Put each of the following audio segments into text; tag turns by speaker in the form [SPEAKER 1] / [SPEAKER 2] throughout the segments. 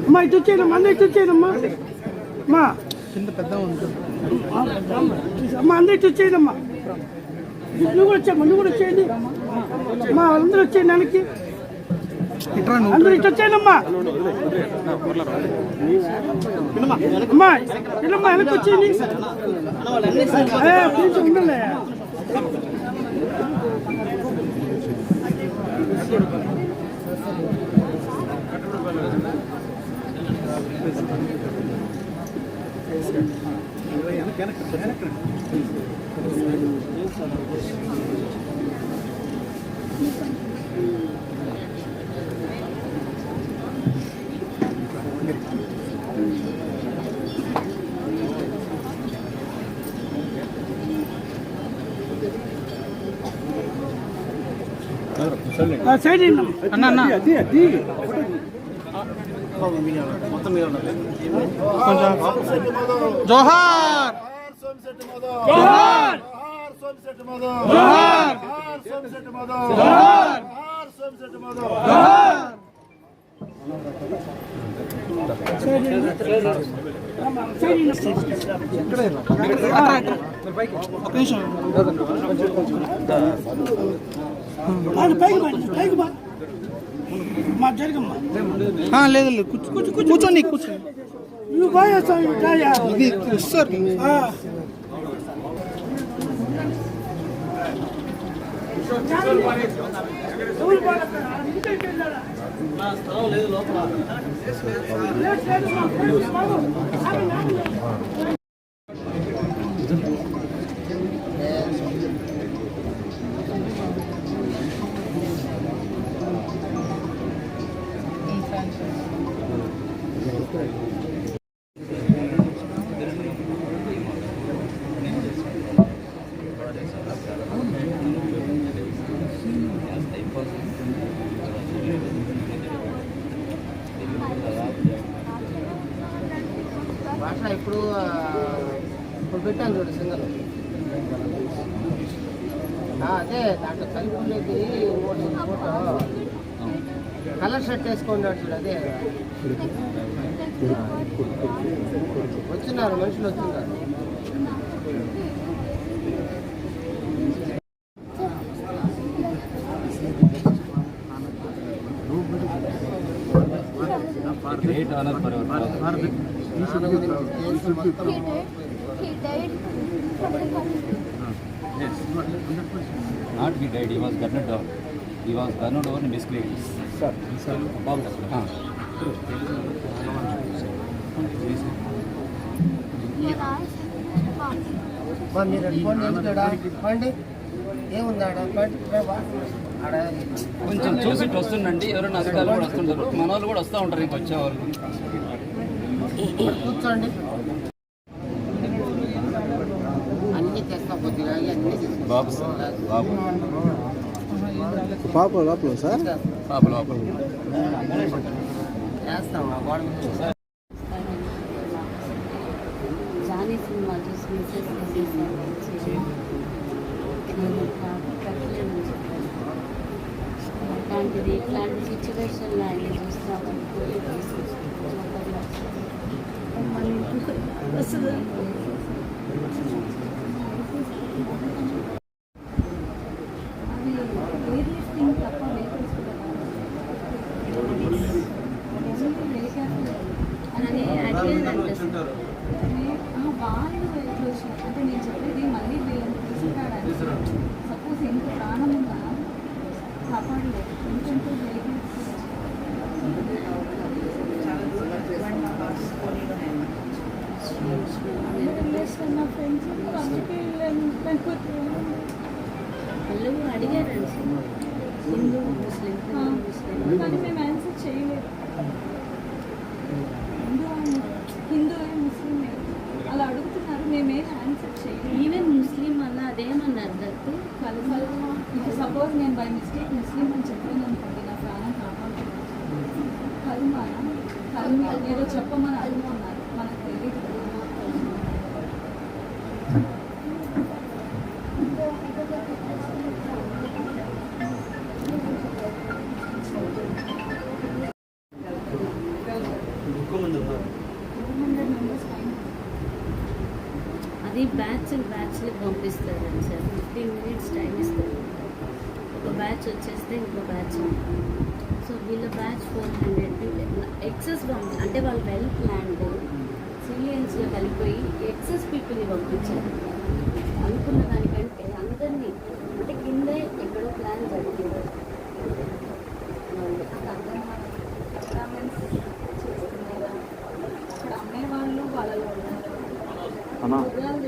[SPEAKER 1] అమ్మా ఇటు వచ్చేయమ్మా అందరూ ఇటు వచ్చేయమ్మా అమ్మా.
[SPEAKER 2] కింద పెద్ద
[SPEAKER 1] అమ్మా అందరూ ఇటు వచ్చేయమ్మా నువ్వు కూడా వచ్చామ్మా నువ్వు కూడా వచ్చేయండి. అమ్మా వాళ్ళందరూ వచ్చేయండి దానికి
[SPEAKER 2] ఇట్రా నువ్వు
[SPEAKER 1] అందరూ ఇటు వచ్చేయండమ్మా అమ్మా వెళ్ళమ్మా వెనక్కి వచ్చేయండి ఏ, కొంచెం ఉండండి ఆ, సైడ్ ఇయ్యండి అమ్మా.
[SPEAKER 2] అన్న అన్న జోహార్
[SPEAKER 1] జోహార్! జోహార్! సైడ్ ఇయ్యండి. అమ్మా, సైడ్
[SPEAKER 2] లేదు లేదు. కూర్చో కూర్చో కూర్చోండి కూర్చోండి ఇది
[SPEAKER 1] వెళ్ళారా? లేదు, లేదు,
[SPEAKER 3] పెట్టాను చూడు సింగల్. అదే దాంట్లో కలిపి ఉండేది ఫోటో కలర్ షర్ట్ వేసుకున్నాడు చూడు అదే. వచ్చినారు మనుషులు వచ్చిన్నారు
[SPEAKER 4] He died. He
[SPEAKER 5] Not he died, he was gunned down. He was gunned down in disgrace. Sir, sir. Bob,
[SPEAKER 4] He was asked, "Mom,
[SPEAKER 3] మా మీరు ఫోన్ చేస్తాడా పండి ఏముంది ఆడ పండి ఆడ
[SPEAKER 5] కొంచెం చూసి వస్తుండండి ఎవరైనా అధికారులు కూడా వస్తుంటారు మన వాళ్ళు కూడా వస్తూ ఉంటారు ఇంక వచ్చేవాళ్ళు
[SPEAKER 3] కూర్చోండి అన్నీ తెస్తా కొద్దిగా అన్నీ.
[SPEAKER 5] బాబు సార్ బాబు
[SPEAKER 2] పాప లోపల సార్
[SPEAKER 5] బాబు లోపల
[SPEAKER 3] చేస్తాం ఆ గోడ మీద.
[SPEAKER 6] జానీ సినిమా చూసి మెసేజ్ చేసేసాను నేను కట్టలేను చెప్పాను అట్లాంటిది ఇట్లాంటి సిచ్యువేషన్లో ఆయన చూస్తున్నామని అని అడిగేది అనిపిస్తుంది
[SPEAKER 7] వాళ్ళు ఎట్లా వచ్చినారు అంటే నేను చెప్పేది మళ్ళీ వీళ్ళని తీసుకురావడానికి సపోజ్ ఇంత ప్రాణం ఉందా కాపాడలేదు ఎందుకంటే
[SPEAKER 6] వాళ్ళు అడిగారండి హిందూ ముస్లిం ముస్లిం
[SPEAKER 7] కానీ మేము ఆన్సర్ చేయలేదు హిందూ హిందూ ముస్లిం అలా అడుగుతున్నారు మేమేం ఆన్సర్ చేయలేదు
[SPEAKER 6] ఈవెన్ ముస్లిం అన్న అదేమన్నారు దత్తు
[SPEAKER 7] కలకల ఇప్పుడు సపోజ్ నేను బై మిస్టేక్ ముస్లిం అని చెప్పాను అనుకోండి నా ప్రాణం కాపాడుతుంది కల్మానా కల్మా ఏదో చెప్పమని అడుగుతున్నారు మనకు తెలియదు
[SPEAKER 6] అది బ్యాచ్ బ్యాచ్లు పంపిస్తారండి సార్ ఫిఫ్టీన్ మినిట్స్ టైం ఇస్తారు ఒక బ్యాచ్ వచ్చేస్తే ఇంకో బ్యాచ్ సో వీళ్ళ బ్యాచ్ ఫోర్ హండ్రెడ్ ఎక్సెస్ పంపి అంటే వాళ్ళు వెల్ ప్లాన్డ్ సివిలియన్స్లో కలిపోయి ఎక్సెస్ పీపుల్ని పంపించారు. అనుకున్న దానికంటే అందరినీ అంటే కిందే ఎక్కడో ప్లాన్ జరిగింది.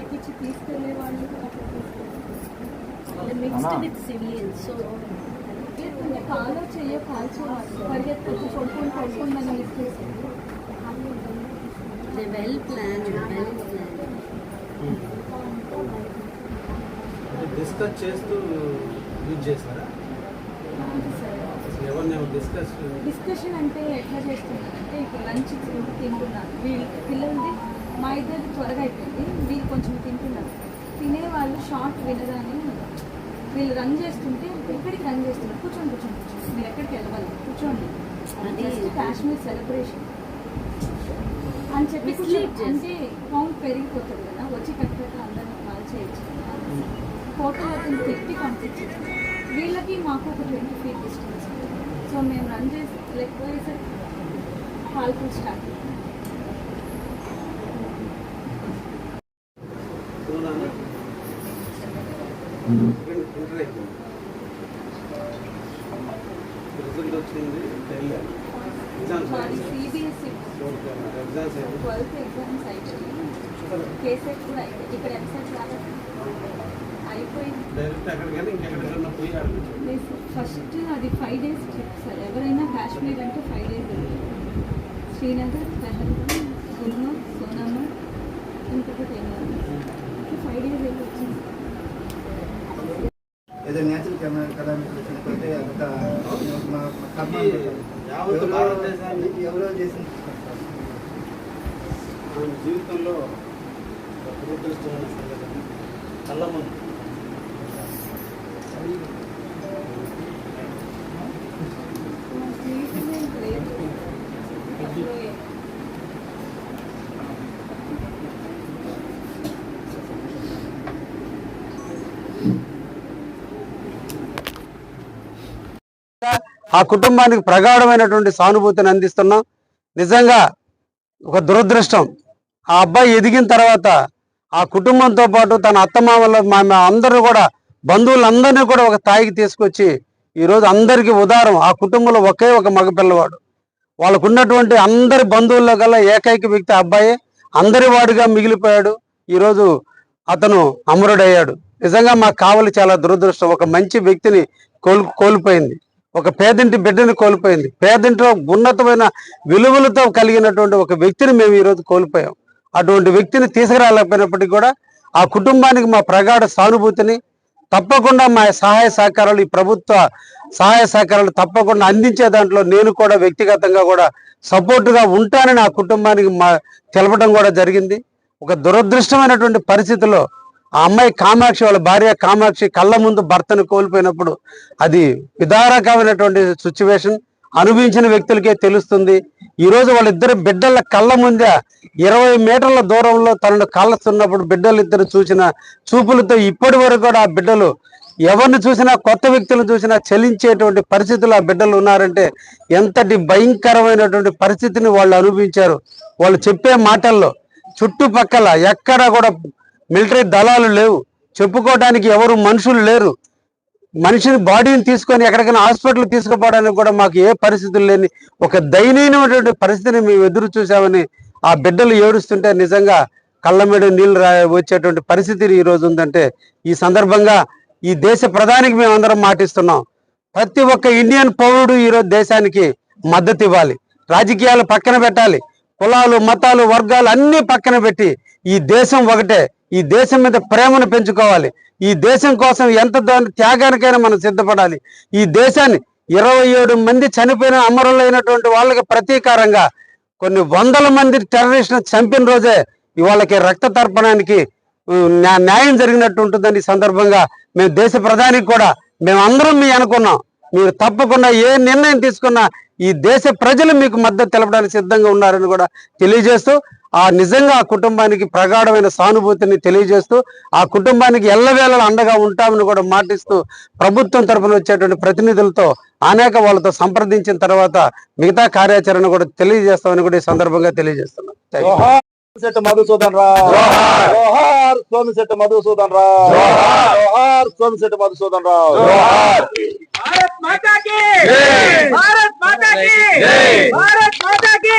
[SPEAKER 7] ఎక్కించి తీసుకెళ్ళే వాళ్ళు.
[SPEAKER 6] మిక్స్డ్ విత్ సివిలియన్స్ సో
[SPEAKER 7] కాలో చెయ్యో కొడుకుని
[SPEAKER 6] well plan well plan
[SPEAKER 8] discuss చేస్తూ యూజ్ చేస్తారా? ఎవరిని ఎవరు డిస్కస్
[SPEAKER 7] డిస్కషన్ అంటే ఎట్లా చేస్తున్నారంటే ఇప్పుడు లంచ్ తింటున్నారు. వీళ్ళు పిల్లలది మా ఇద్దరు త్వరగా అయిపోయింది. వీళ్ళు కొంచెం తింటున్నారు. తినేవాళ్ళు షార్ట్ వినగానే వీళ్ళు రన్ చేస్తుంటే ఎక్కడికి రన్ చేస్తున్నారు. కూర్చోండి కూర్చోండి కూర్చోండి. మీరు ఎక్కడికి వెళ్ళవాలి? కూర్చోండి.
[SPEAKER 6] అది-
[SPEAKER 7] కాశ్మీర్ సెలబ్రేషన్ అని చెప్పి అంటే కౌంట్ పెరిగిపోతుంది కదా. వచ్చి కట్టుకట్టు అందరినీ కాల్ చేయొచ్చు హోటల్ అతను తిట్టి పంపించారు వీళ్ళకి మాకు ఒక ట్వంటీ ఫీట్ డిస్టెన్స్ సో మేము రన్ చేసి లేకపోయేసరికి కాల్పులు స్టార్ట్
[SPEAKER 8] ఇంటర్ అయిపోయింది రిజల్ట్ వచ్చింది వెళ్ళాను ఎగ్జామ్స్ ఎగ్జామ్స్
[SPEAKER 7] ఫస్ట్ అది ఫైవ్ డేస్ ట్రిప్ సార్ ఎవరైనా కాశ్మీర్ అంటే ఫైవ్ డేస్ శ్రీనగర్ పెహల్గాం గుల్మర్ సోనామర్ ఇంకొకటి ఏమన్నా ఫైవ్ డేస్ వెళ్ళి వచ్చింది
[SPEAKER 9] ఏదో న్యాచురల్ కెలామిటీ వచ్చినట్లయితే అదొక మా కర్మ
[SPEAKER 8] యావత్ భారతదేశాన్ని
[SPEAKER 9] ఎవరో చేసింది.
[SPEAKER 8] మన జీవితంలో దురదృష్టమైన సంఘటన కళ్ళ ముందు
[SPEAKER 7] ట్రీట్మెంట్ లేదు ఎప్పుడో
[SPEAKER 10] ఆ కుటుంబానికి ప్రగాఢమైనటువంటి సానుభూతిని అందిస్తున్నాం. నిజంగా ఒక దురదృష్టం. ఆ అబ్బాయి ఎదిగిన తర్వాత ఆ కుటుంబంతో పాటు తన అత్తమామల మా అందరూ కూడా బంధువులందరినీ కూడా ఒక తాయికి తీసుకొచ్చి ఈరోజు అందరికీ ఉదారం. ఆ కుటుంబంలో ఒకే ఒక మగపిల్లవాడు. వాళ్ళకు ఉన్నటువంటి అందరి బంధువుల్లో కల్లా ఏకైక వ్యక్తి ఆ అబ్బాయి. అందరి వాడిగా మిగిలిపోయాడు. ఈరోజు అతను అమరుడయ్యాడు. నిజంగా మాకు కావాలి చాలా దురదృష్టం. ఒక మంచి వ్యక్తిని కోల్ కోల్పోయింది. ఒక పేదింటి బిడ్డని కోల్పోయింది. పేదింట్లో ఉన్నతమైన విలువలతో కలిగినటువంటి ఒక వ్యక్తిని మేము ఈరోజు కోల్పోయాం. అటువంటి వ్యక్తిని తీసుకురాలేకపోయినప్పటికీ కూడా ఆ కుటుంబానికి మా ప్రగాఢ సానుభూతిని తప్పకుండా మా సహాయ సహకారాలు ఈ ప్రభుత్వ సహాయ సహకారాలు తప్పకుండా అందించే దాంట్లో నేను కూడా వ్యక్తిగతంగా కూడా సపోర్టుగా ఉంటానని ఆ కుటుంబానికి మా తెలపడం కూడా జరిగింది. ఒక దురదృష్టమైనటువంటి పరిస్థితిలో ఆ అమ్మాయి కామాక్షి వాళ్ళ భార్య కామాక్షి కళ్ళ ముందు భర్తను కోల్పోయినప్పుడు అది విదారకమైనటువంటి సిచ్యువేషన్ అనుభవించిన వ్యక్తులకే తెలుస్తుంది. ఈరోజు వాళ్ళిద్దరు బిడ్డల కళ్ళ ముందే ఇరవై మీటర్ల దూరంలో తనను కాలుస్తున్నప్పుడు బిడ్డలు ఇద్దరు చూసిన చూపులతో ఇప్పటి వరకు కూడా ఆ బిడ్డలు ఎవరిని చూసినా కొత్త వ్యక్తులను చూసినా చలించేటువంటి పరిస్థితులు ఆ బిడ్డలు ఉన్నారంటే ఎంతటి భయంకరమైనటువంటి పరిస్థితిని వాళ్ళు అనుభవించారు. వాళ్ళు చెప్పే మాటల్లో చుట్టుపక్కల ఎక్కడ కూడా మిలిటరీ దళాలు లేవు. చెప్పుకోవడానికి ఎవరు మనుషులు లేరు. మనిషిని బాడీని తీసుకొని ఎక్కడికైనా హాస్పిటల్ తీసుకుపోవడానికి కూడా మాకు ఏ పరిస్థితులు లేని ఒక దయనీయమైనటువంటి పరిస్థితిని మేము ఎదురు చూసామని ఆ బిడ్డలు ఏడుస్తుంటే నిజంగా కళ్ళ మీద నీళ్ళు రా వచ్చేటువంటి పరిస్థితి ఈ రోజు ఉందంటే ఈ సందర్భంగా ఈ దేశ ప్రధానికి మేమందరం మాటిస్తున్నాం. ప్రతి ఒక్క ఇండియన్ పౌరుడు ఈరోజు దేశానికి మద్దతు ఇవ్వాలి. రాజకీయాలు పక్కన పెట్టాలి. కులాలు మతాలు వర్గాలు అన్నీ పక్కన పెట్టి ఈ దేశం ఒకటే. ఈ దేశం మీద ప్రేమను పెంచుకోవాలి. ఈ దేశం కోసం ఎంత త్యాగానికైనా మనం సిద్ధపడాలి. ఈ దేశాన్ని ఇరవై ఏడు మంది చనిపోయిన అమరులైనటువంటి వాళ్ళకి ప్రతీకారంగా కొన్ని వందల మంది టెర్రరిస్టులను చంపిన రోజే ఇవాళకి రక్త తర్పణానికి న్యాయం జరిగినట్టు ఉంటుందని సందర్భంగా మేము దేశ ప్రధానికి కూడా మేమందరం మీ అనుకున్నాం. మీరు తప్పకుండా ఏ నిర్ణయం తీసుకున్నా ఈ దేశ ప్రజలు మీకు మద్దతు తెలపడానికి సిద్ధంగా ఉన్నారని కూడా తెలియజేస్తూ ఆ నిజంగా ఆ కుటుంబానికి ప్రగాఢమైన సానుభూతిని తెలియజేస్తూ ఆ కుటుంబానికి ఎల్లవేళలా అండగా ఉంటామని కూడా మాటిస్తూ ప్రభుత్వం తరపున వచ్చేటువంటి ప్రతినిధులతో అనేక వాళ్ళతో సంప్రదించిన తర్వాత మిగతా కార్యాచరణ కూడా తెలియజేస్తామని కూడా ఈ సందర్భంగా తెలియజేస్తున్నాం. Thank you.
[SPEAKER 11] సోమిశెట్టి మధుసూదన్ రావు. జోహార్. సోమిశెట్టి మధుసూదన్ రావు. జోహార్. సోమిశెట్టి మధుసూదన్ రావు.
[SPEAKER 12] భారత్ మాతా కి భారత్ మాతా కి భారత్ మాతా కి